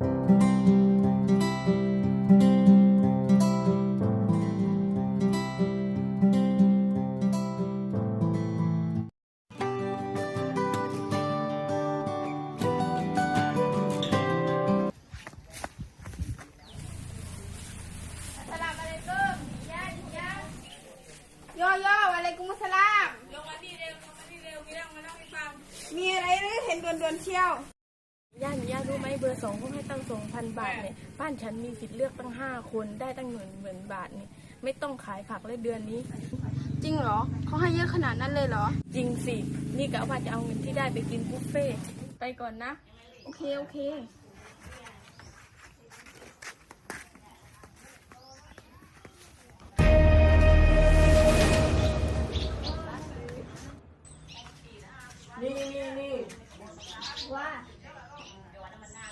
ย่อย่ออะไรกุมุสลามลงมานี่เร็วลงมานี่เร็วมีเรื่องมาเล่าให้ฟังมีอะไรหรือเห็นด่วนๆเชียว ย่าหนูย่ารู้ ไหมเบอร์สองเขาให้ตั้งสองพันบาทเนี่ยบ้านฉันมีสิทธิ์เลือกตั้งห้าคนได้ตั้งหมื่นหมื่นบาทเนี่ยไม่ต้องขายผักเลยเดือนนี้ จริงเหรอเขาให้เยอะขนาดนั้นเลยเหรอ จริงสิ นี่กะว่าจะเอาเงินที่ได้ไปกินบุฟเฟ่ต์ไปก่อนนะ โอเค โอเค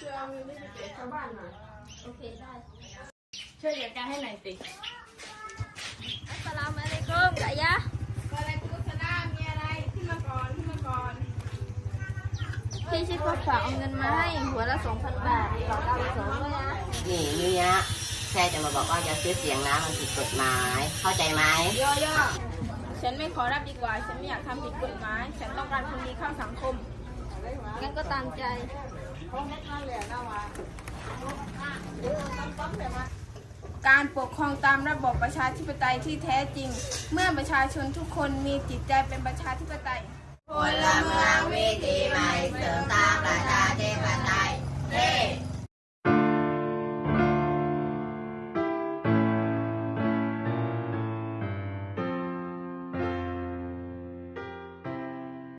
ช่วยเอาเงินนี่ไปแจกชาวบ้านหน่อยโอเคได้ช่วยจัดการให้หน่อยสิอัสสลามุอะลัยกุมกะยะอะไรกุมุสลามมีอะไรขึ้นมาก่อนขึ้นมาก่อนพี่ชิดก็ฝากเอาเงินมาให้หัวละสองพันบาทต่อตามสองด้วยนะนี่ยุยะแค่จะมาบอกว่าจะซื้อเสียงนะมันผิดกฎหมาย เข้าใจไหมย่อย่อฉันไม่ขอรับดีกว่า ฉันไม่อยากทำผิดกฎหมาย ฉันต้องการคนดีเข้าสังคมงั้นก็ตามใจ การปกครองตามระบบประชาธิปไตยที่แท้จริง เมื่อประชาชนทุกคนมีจิตใจเป็นประชาธิปไตยพลเมืองมี